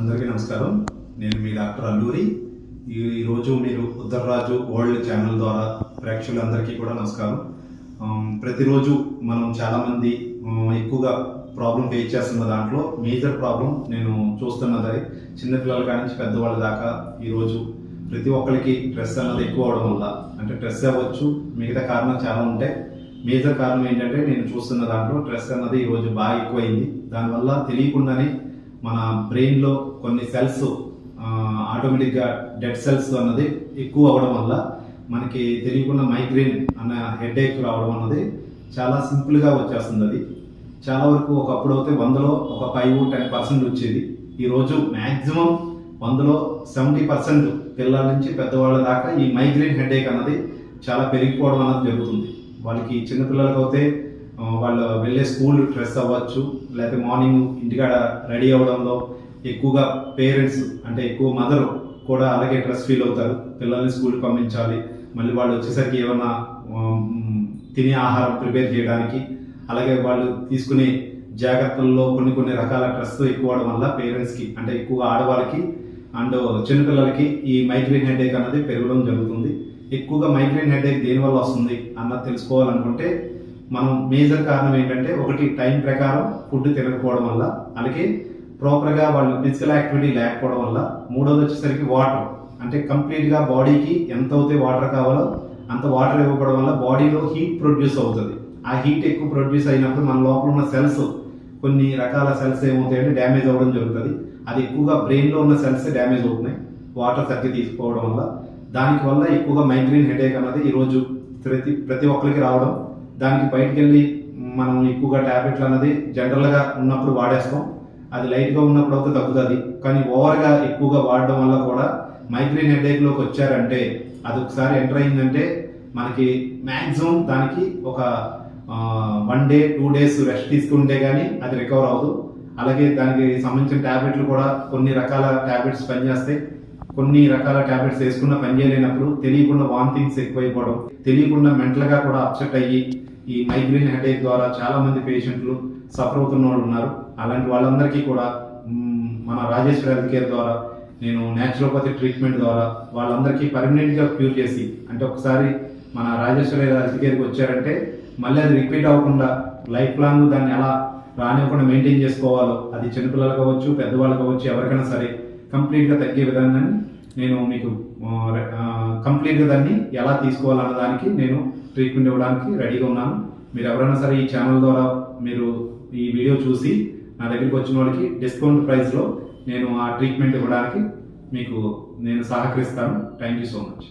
అందరికీ నమస్కారం. నేను మీ డాక్టర్ అల్లూరి. ఈ ఈరోజు మీరు ఉత్తరరాజు వరల్డ్ ఛానల్ ద్వారా ప్రేక్షకులందరికీ కూడా నమస్కారం. ప్రతిరోజు మనం చాలామంది ఎక్కువగా ప్రాబ్లం ఫేస్ చేస్తున్న దాంట్లో మేజర్ ప్రాబ్లం నేను చూస్తున్నది చిన్నపిల్లల కానించి నుంచి పెద్దవాళ్ళ దాకా ఈరోజు ప్రతి ఒక్కరికి స్ట్రెస్ అన్నది ఎక్కువ అవడం వల్ల అంటే స్ట్రెస్ అవ్వచ్చు మిగతా కారణం చాలా ఉంటాయి మేజర్ కారణం ఏంటంటే నేను చూస్తున్న దాంట్లో స్ట్రెస్ అన్నది ఈరోజు బాగా ఎక్కువైంది. దానివల్ల తెలియకుండానే మన బ్రెయిన్లో కొన్ని సెల్స్ ఆటోమేటిక్గా డెడ్ సెల్స్ అన్నది ఎక్కువ అవడం వల్ల మనకి తెలియకుండా మైగ్రేన్ అన్న హెడేక్ రావడం అన్నది చాలా సింపుల్గా వచ్చేస్తుంది అది. చాలా వరకు ఒకప్పుడు అయితే వందలో ఒక ఫైవ్ టెన్ పర్సెంట్ వచ్చేది. ఈరోజు మ్యాక్సిమం వందలో సెవెంటీ పర్సెంట్ పిల్లల నుంచి పెద్దవాళ్ళ దాకా ఈ మైగ్రేన్ హెడేక్ అన్నది చాలా పెరిగిపోవడం అన్నది జరుగుతుంది. వాళ్ళకి చిన్నపిల్లలకు అయితే వాళ్ళు వెళ్ళే స్కూల్ డ్రెస్ అవ్వచ్చు లేకపోతే మార్నింగ్ ఇంటికాడ రెడీ అవ్వడంలో ఎక్కువగా పేరెంట్స్ అంటే ఎక్కువ మదర్ కూడా అలాగే స్ట్రెస్ ఫీల్ అవుతారు. పిల్లల్ని స్కూల్కి పంపించాలి. మళ్ళీ వాళ్ళు వచ్చేసరికి ఏమన్నా తినే ఆహారం ప్రిపేర్ చేయడానికి అలాగే వాళ్ళు తీసుకునే జాగ్రత్తల్లో కొన్ని కొన్ని రకాల స్ట్రెస్ ఎక్కువ అవడం వల్ల పేరెంట్స్కి అంటే ఎక్కువ ఆడవాళ్ళకి అండ్ చిన్నపిల్లలకి ఈ మైగ్రేన్ హెడేక్ అనేది పెరగడం జరుగుతుంది. ఎక్కువగా మైగ్రేన్ హెడేక్ దేనివల్ల వస్తుంది అన్నది తెలుసుకోవాలనుకుంటే మనం మేజర్ కారణం ఏంటంటే ఒకటి టైం ప్రకారం ఫుడ్ తినకపోవడం వల్ల అలాగే ప్రాపర్గా వాళ్ళు ఫిజికల్ యాక్టివిటీ లేకపోవడం వల్ల. మూడోది వచ్చేసరికి వాటర్ అంటే కంప్లీట్గా బాడీకి ఎంత అయితే వాటర్ కావాలో అంత వాటర్ ఇవ్వకపోవడం వల్ల బాడీలో హీట్ ప్రొడ్యూస్ అవుతుంది. ఆ హీట్ ఎక్కువ ప్రొడ్యూస్ అయినప్పుడు మన లోపల ఉన్న సెల్స్ కొన్ని రకాల సెల్స్ ఏమవుతాయంటే డ్యామేజ్ అవ్వడం జరుగుతుంది. అది ఎక్కువగా బ్రెయిన్లో ఉన్న సెల్స్ డ్యామేజ్ అవుతున్నాయి వాటర్ సరిగ్గా తీసుకోవడం వల్ల. దానికి వల్ల ఎక్కువగా మైగ్రేన్ హెడేక్ అన్నది ఈరోజు ప్రతి ప్రతి ఒక్కరికి రావడం దానికి బయటికి వెళ్ళి మనం ఎక్కువగా ట్యాబ్లెట్లు అన్నది జనరల్గా ఉన్నప్పుడు వాడేస్తాం. అది లైట్గా ఉన్నప్పుడు అయితే తగ్గుతుంది. కానీ ఓవర్గా ఎక్కువగా వాడడం వల్ల కూడా మైగ్రేన్ హెడేక్లోకి వచ్చారంటే అది ఒకసారి ఎంటర్ అయిందంటే మనకి మ్యాక్సిమం దానికి ఒక one day two days rest తీసుకుంటే కానీ అది రికవర్ అవ్వదు అలాగే దానికి సంబంధించిన ట్యాబ్లెట్లు కూడా కొన్ని రకాల ట్యాబ్లెట్స్ పనిచేస్తాయి. కొన్ని రకాల టాబ్లెట్స్ వేసుకున్న పనిచేయలేనప్పుడు తెలియకుండా వామిటింగ్స్ ఎక్కువైపోవడం తెలియకుండా మెంటల్గా కూడా అప్సెట్ అయ్యి ఈ మైగ్రేన్ హెడేక్ ద్వారా చాలా మంది పేషెంట్లు సఫర్ అవుతున్న వాళ్ళు ఉన్నారు. అలాంటి వాళ్ళందరికీ కూడా మన రాజేశ్వరి హెల్త్ కేర్ ద్వారా నేను న్యాచురోపతి ట్రీట్మెంట్ ద్వారా వాళ్ళందరికీ పర్మనెంట్గా క్యూర్ చేసి అంటే ఒకసారి మన రాజేశ్వరి హెల్త్ కేర్కి వచ్చారంటే మళ్ళీ అది రిపీట్ అవ్వకుండా లైఫ్ లాంగ్ దాన్ని ఎలా రానివ్వకుండా మెయింటైన్ చేసుకోవాలో అది చిన్నపిల్లలు కావచ్చు పెద్దవాళ్ళు కావచ్చు ఎవరికైనా సరే కంప్లీట్గా తగ్గే విధంగా నేను మీకు కంప్లీట్గా దాన్ని ఎలా తీసుకోవాలన్న దానికి నేను ట్రీట్మెంట్ ఇవ్వడానికి రెడీగా ఉన్నాను. మీరు ఎవరైనా సరే ఈ ఛానల్ ద్వారా మీరు ఈ వీడియో చూసి నా దగ్గరికి వచ్చిన వాళ్ళకి డిస్కౌంట్ ప్రైస్లో నేను ఆ ట్రీట్మెంట్ ఇవ్వడానికి మీకు నేను సహకరిస్తాను. Thank you so much